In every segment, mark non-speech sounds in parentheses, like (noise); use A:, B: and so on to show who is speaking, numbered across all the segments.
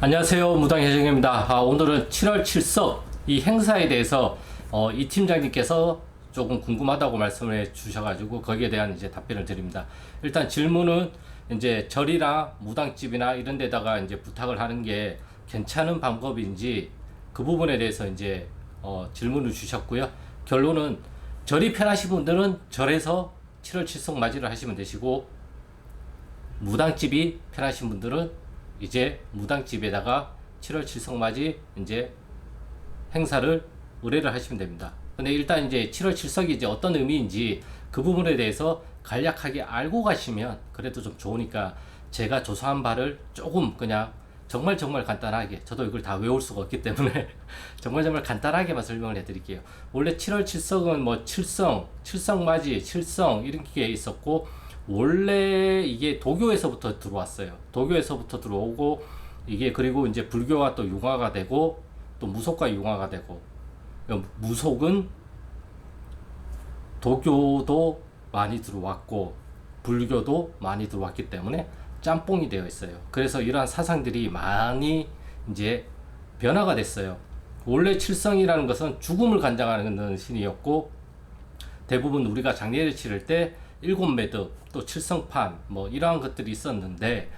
A: 안녕하세요. 무당혜정입니다. 아, 오늘은 7월 7석 이 행사에 대해서 어, 이 팀장님께서 조금 궁금하다고 말씀을 주셔가지고 거기에 대한 이제 답변을 드립니다. 일단 질문은 이제 절이나 무당집이나 이런 데다가 이제 부탁을 하는 게 괜찮은 방법인지 그 부분에 대해서 이제 어, 질문을 주셨고요. 결론은 절이 편하신 분들은 절에서 7월 7석 맞이를 하시면 되시고 무당집이 편하신 분들은 이제 무당집에다가 7월 7석맞이 이제 행사를 의뢰를 하시면 됩니다. 근데 일단 이제 7월 7석이 이제 어떤 의미인지 그 부분에 대해서 간략하게 알고 가시면 그래도 좀 좋으니까 제가 조사한 바를 조금 그냥 정말 정말 간단하게 저도 이걸 다 외울 수가 없기 때문에 (laughs) 정말 정말 간단하게만 설명을 해드릴게요. 원래 7월 7석은 뭐 7성, 7성 맞이, 7성 이런 게 있었고 원래 이게 도교에서부터 들어왔어요. 도교에서부터 들어오고 이게 그리고 이제 불교가 또 융화가 되고 또 무속과 융화가 되고 무속은 도교도 많이 들어왔고 불교도 많이 들어왔기 때문에 짬뽕이 되어 있어요. 그래서 이러한 사상들이 많이 이제 변화가 됐어요. 원래 칠성이라는 것은 죽음을 간장하는 신이었고 대부분 우리가 장례를 치를 때 일곱 매듭 또 칠성판 뭐 이러한 것들이 있었는데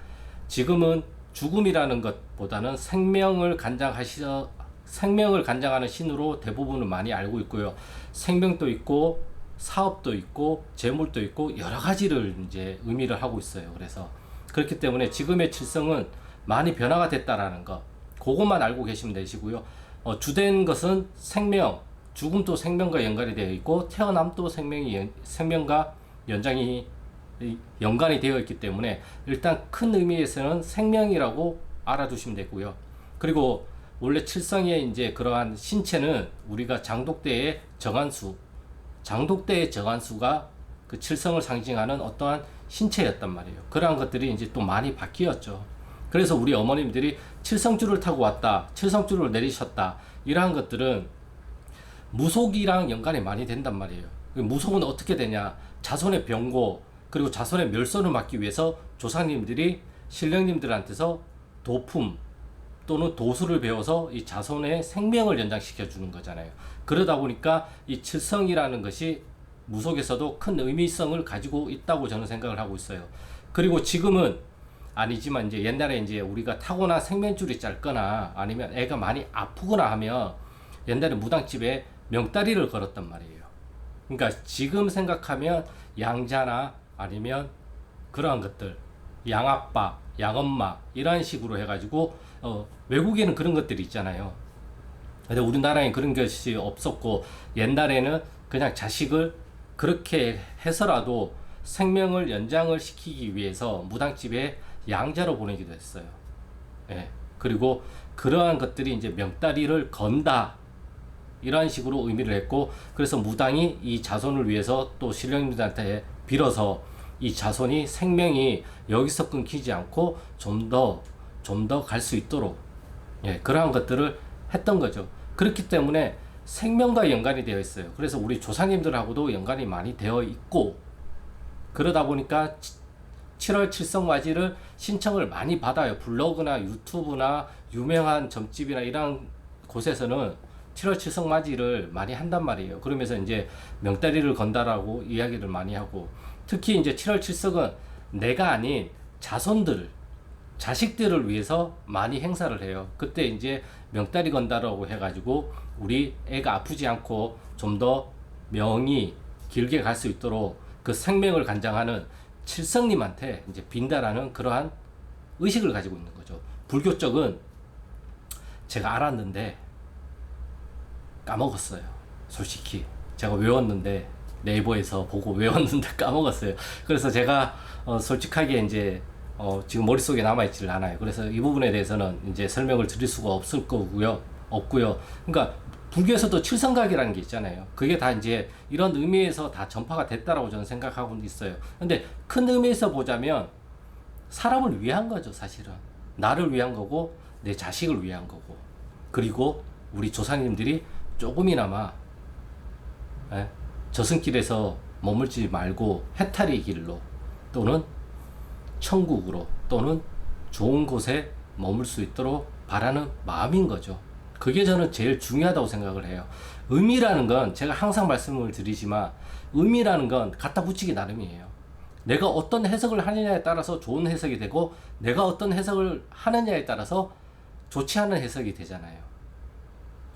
A: 지금은 죽음이라는 것보다는 생명을 간장하시어 생명을 간장하는 신으로 대부분은 많이 알고 있고요. 생명도 있고 사업도 있고 재물도 있고 여러 가지를 이제 의미를 하고 있어요. 그래서 그렇기 때문에 지금의 칠성은 많이 변화가 됐다라는 것 그것만 알고 계시면 되시고요. 어, 주된 것은 생명, 죽음도 생명과 연관이 되어 있고 태어남도 생명이 생명과 연장이 연관이 되어 있기 때문에 일단 큰 의미에서는 생명이라고 알아두시면 되고요. 그리고 원래 칠성의 이제 그러한 신체는 우리가 장독대의 정한수, 장독대의 정한수가 그 칠성을 상징하는 어떠한 신체였단 말이에요. 그러한 것들이 이제 또 많이 바뀌었죠. 그래서 우리 어머님들이 칠성줄을 타고 왔다, 칠성줄을 내리셨다, 이러한 것들은 무속이랑 연관이 많이 된단 말이에요. 무속은 어떻게 되냐? 자손의 병고 그리고 자손의 멸손을 막기 위해서 조상님들이 신령님들한테서 도품 또는 도수를 배워서 이 자손의 생명을 연장시켜 주는 거잖아요. 그러다 보니까 이 칠성이라는 것이 무속에서도 큰 의미성을 가지고 있다고 저는 생각을 하고 있어요. 그리고 지금은 아니지만 이제 옛날에 이제 우리가 타거나 생명줄이 짧거나 아니면 애가 많이 아프거나 하면 옛날에 무당집에 명다리를 걸었단 말이에요. 그러니까 지금 생각하면 양자나 아니면 그러한 것들 양아빠, 양엄마 이런 식으로 해가지고 어, 외국에는 그런 것들이 있잖아요. 근데 우리나라에 그런 것이 없었고 옛날에는 그냥 자식을 그렇게 해서라도 생명을 연장을 시키기 위해서 무당집에 양자로 보내기도 했어요. 예. 그리고 그러한 것들이 이제 명다리를 건다 이러한 식으로 의미를 했고 그래서 무당이 이 자손을 위해서 또 신령님들한테 빌어서 이 자손이 생명이 여기서 끊기지 않고 좀 더 좀 더 갈 수 있도록 예, 그러한 것들을 했던 거죠. 그렇기 때문에 생명과 연관이 되어 있어요. 그래서 우리 조상님들하고도 연관이 많이 되어 있고 그러다 보니까 7월 칠성맞이를 신청을 많이 받아요. 블로그나 유튜브나 유명한 점집이나 이런 곳에서는 7월 칠성 맞이를 많이 한단 말이에요. 그러면서 이제 명다리를 건다라고 이야기를 많이 하고 특히 이제 7월 칠석은 내가 아닌 자손들 자식들을 위해서 많이 행사를 해요. 그때 이제 명다리 건다라고 해가지고 우리 애가 아프지 않고 좀 더 명이 길게 갈 수 있도록 그 생명을 간장하는 칠성님한테 이제 빈다라는 그러한 의식을 가지고 있는 거죠. 불교 쪽은 제가 알았는데 까먹었어요. 솔직히. 제가 외웠는데 네이버에서 보고 (laughs) 외웠는데 까먹었어요. 그래서 제가 어, 솔직하게 이제 어, 지금 머릿속에 남아있지를 않아요. 그래서 이 부분에 대해서는 이제 설명을 드릴 수가 없을 거고요. 없고요. 그러니까 불교에서도 칠성각이라는 게 있잖아요. 그게 다 이제 이런 의미에서 다 전파가 됐다라고 저는 생각하고 있어요. 근데 큰 의미에서 보자면 사람을 위한 거죠, 사실은. 나를 위한 거고, 내 자식을 위한 거고. 그리고 우리 조상님들이 조금이나마 예? 저승길에서 머물지 말고 해탈의 길로 또는 천국으로 또는 좋은 곳에 머물 수 있도록 바라는 마음인 거죠. 그게 저는 제일 중요하다고 생각을 해요. 의미라는 건 제가 항상 말씀을 드리지만 의미라는 건 갖다 붙이기 나름이에요. 내가 어떤 해석을 하느냐에 따라서 좋은 해석이 되고 내가 어떤 해석을 하느냐에 따라서 좋지 않은 해석이 되잖아요.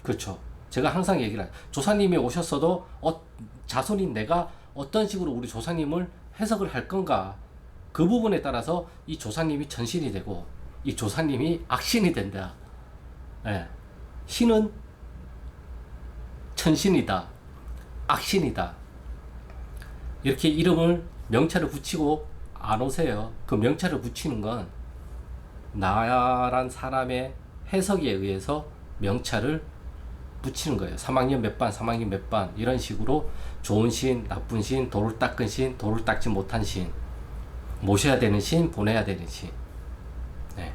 A: 그렇죠. 제가 항상 얘기를 해요. 조사님이 오셨어도 어, 자손인 내가 어떤 식으로 우리 조사님을 해석을 할 건가 그 부분에 따라서 이 조사님이 전신이 되고 이 조사님이 악신이 된다. 예. 신은 천신이다. 악신이다. 이렇게 이름을 명찰을 붙이고 안 오세요. 그 명찰을 붙이는 건 나란 사람의 해석에 의해서 명찰을 붙이는 거예요. 3학년 몇 반, 3학년 몇 반, 이런 식으로 좋은 신, 나쁜 신, 돌을 닦은 신, 돌을 닦지 못한 신, 모셔야 되는 신, 보내야 되는 신. 네.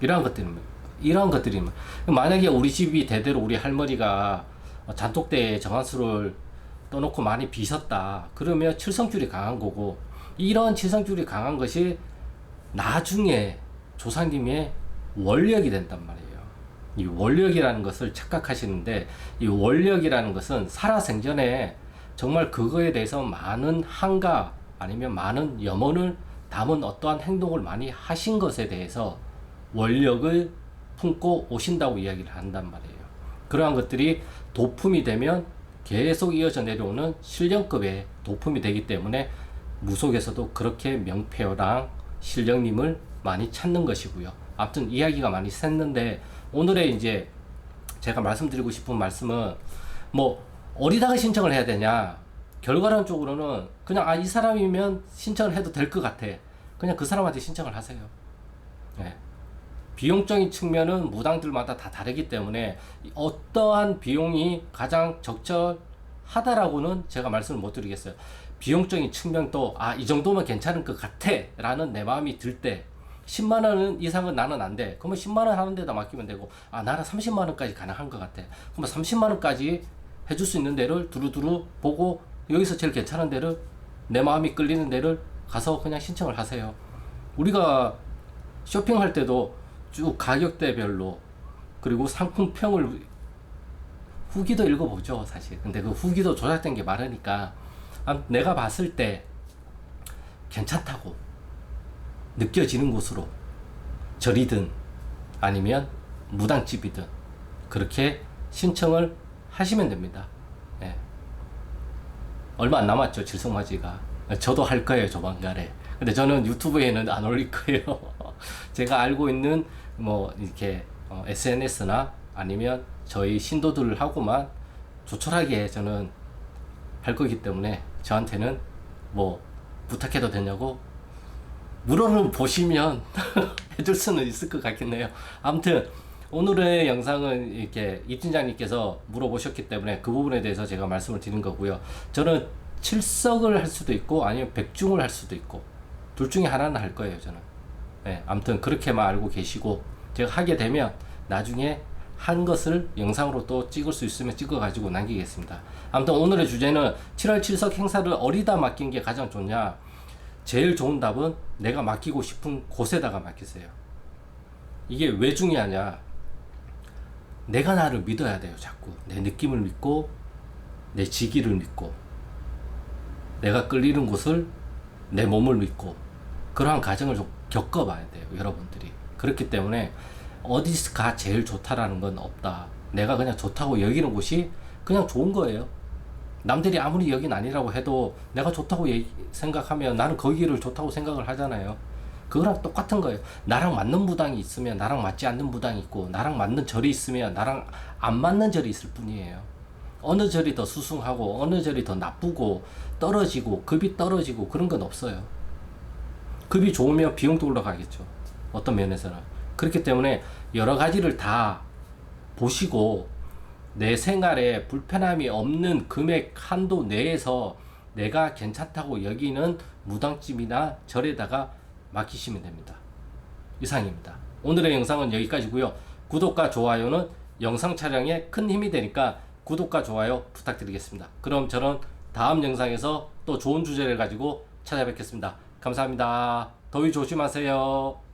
A: 이러한 것들입니다. 이러한 것들입니다. 만약에 우리 집이 대대로 우리 할머니가 잔독대에 정한수를 떠놓고 많이 비셨다. 그러면 칠성줄이 강한 거고, 이런 칠성줄이 강한 것이 나중에 조상님의 원력이 된단 말이에요. 이 원력이라는 것을 착각하시는데, 이 원력이라는 것은 살아생전에 정말 그거에 대해서 많은 한가 아니면 많은 염원을 담은 어떠한 행동을 많이 하신 것에 대해서 원력을 품고 오신다고 이야기를 한단 말이에요. 그러한 것들이 도품이 되면 계속 이어져 내려오는 실령급의 도품이 되기 때문에 무속에서도 그렇게 명패어랑 실령님을 많이 찾는 것이고요. 아무튼 이야기가 많이 샜는데 오늘의 이제 제가 말씀드리고 싶은 말씀은 뭐 어디다가 신청을 해야 되냐 결과론적으로는 그냥 아 이 사람이면 신청을 해도 될 것 같아 그냥 그 사람한테 신청을 하세요. 네. 비용적인 측면은 무당들마다 다 다르기 때문에 어떠한 비용이 가장 적절하다라고는 제가 말씀을 못 드리겠어요. 비용적인 측면도 아, 이 정도면 괜찮을 것 같아 라는 내 마음이 들때 10만 원 이상은 나는 안 돼. 그러면 10만 원 하는 데다 맡기면 되고 아, 나는 30만 원까지 가능한 것 같아. 그러면 30만 원까지 해줄 수 있는 데를 두루두루 보고 여기서 제일 괜찮은 데를 내 마음이 끌리는 데를 가서 그냥 신청을 하세요. 우리가 쇼핑할 때도 쭉 가격대별로 그리고 상품평을 후기도 읽어보죠 사실 근데 그 후기도 조작된 게 많으니까 아, 내가 봤을 때 괜찮다고 느껴지는 곳으로 절이든 아니면 무당집이든 그렇게 신청을 하시면 됩니다. 예. 얼마 안 남았죠 질성맞이가. 저도 할 거예요 조만간에. 근데 저는 유튜브에는 안 올릴 거예요. (laughs) 제가 알고 있는 뭐 이렇게 어, SNS나 아니면 저희 신도들하고만 조촐하게 저는 할 거기 때문에 저한테는 뭐 부탁해도 되냐고 물어는 보시면 (laughs) 해줄 수는 있을 것 같겠네요. 아무튼 오늘의 영상은 이렇게 이 팀장님께서 물어보셨기 때문에 그 부분에 대해서 제가 말씀을 드린 거고요. 저는 칠석을 할 수도 있고 아니면 백중을 할 수도 있고 둘 중에 하나는 할 거예요. 저는. 네, 아무튼 그렇게만 알고 계시고 제가 하게 되면 나중에 한 것을 영상으로 또 찍을 수 있으면 찍어가지고 남기겠습니다. 아무튼 오늘의 주제는 7월 7석 행사를 어디다 맡긴 게 가장 좋냐? 제일 좋은 답은 내가 맡기고 싶은 곳에다가 맡기세요. 이게 왜 중요하냐? 내가 나를 믿어야 돼요, 자꾸. 내 느낌을 믿고, 내 지기를 믿고, 내가 끌리는 곳을 내 몸을 믿고, 그러한 과정을 좀 겪어봐야 돼요, 여러분들이. 그렇기 때문에 어디가 제일 좋다라는 건 없다. 내가 그냥 좋다고 여기는 곳이 그냥 좋은 거예요. 남들이 아무리 여긴 아니라고 해도 내가 좋다고 얘기, 생각하면 나는 거기를 좋다고 생각을 하잖아요. 그거랑 똑같은 거예요. 나랑 맞는 무당이 있으면 나랑 맞지 않는 무당이 있고 나랑 맞는 절이 있으면 나랑 안 맞는 절이 있을 뿐이에요. 어느 절이 더 수승하고 어느 절이 더 나쁘고 떨어지고 급이 떨어지고 그런 건 없어요. 급이 좋으면 비용도 올라가겠죠. 어떤 면에서는. 그렇기 때문에 여러 가지를 다 보시고 내 생활에 불편함이 없는 금액 한도 내에서 내가 괜찮다고 여기는 무당집이나 절에다가 맡기시면 됩니다. 이상입니다. 오늘의 영상은 여기까지고요. 구독과 좋아요는 영상 촬영에 큰 힘이 되니까 구독과 좋아요 부탁드리겠습니다. 그럼 저는 다음 영상에서 또 좋은 주제를 가지고 찾아뵙겠습니다. 감사합니다. 더위 조심하세요.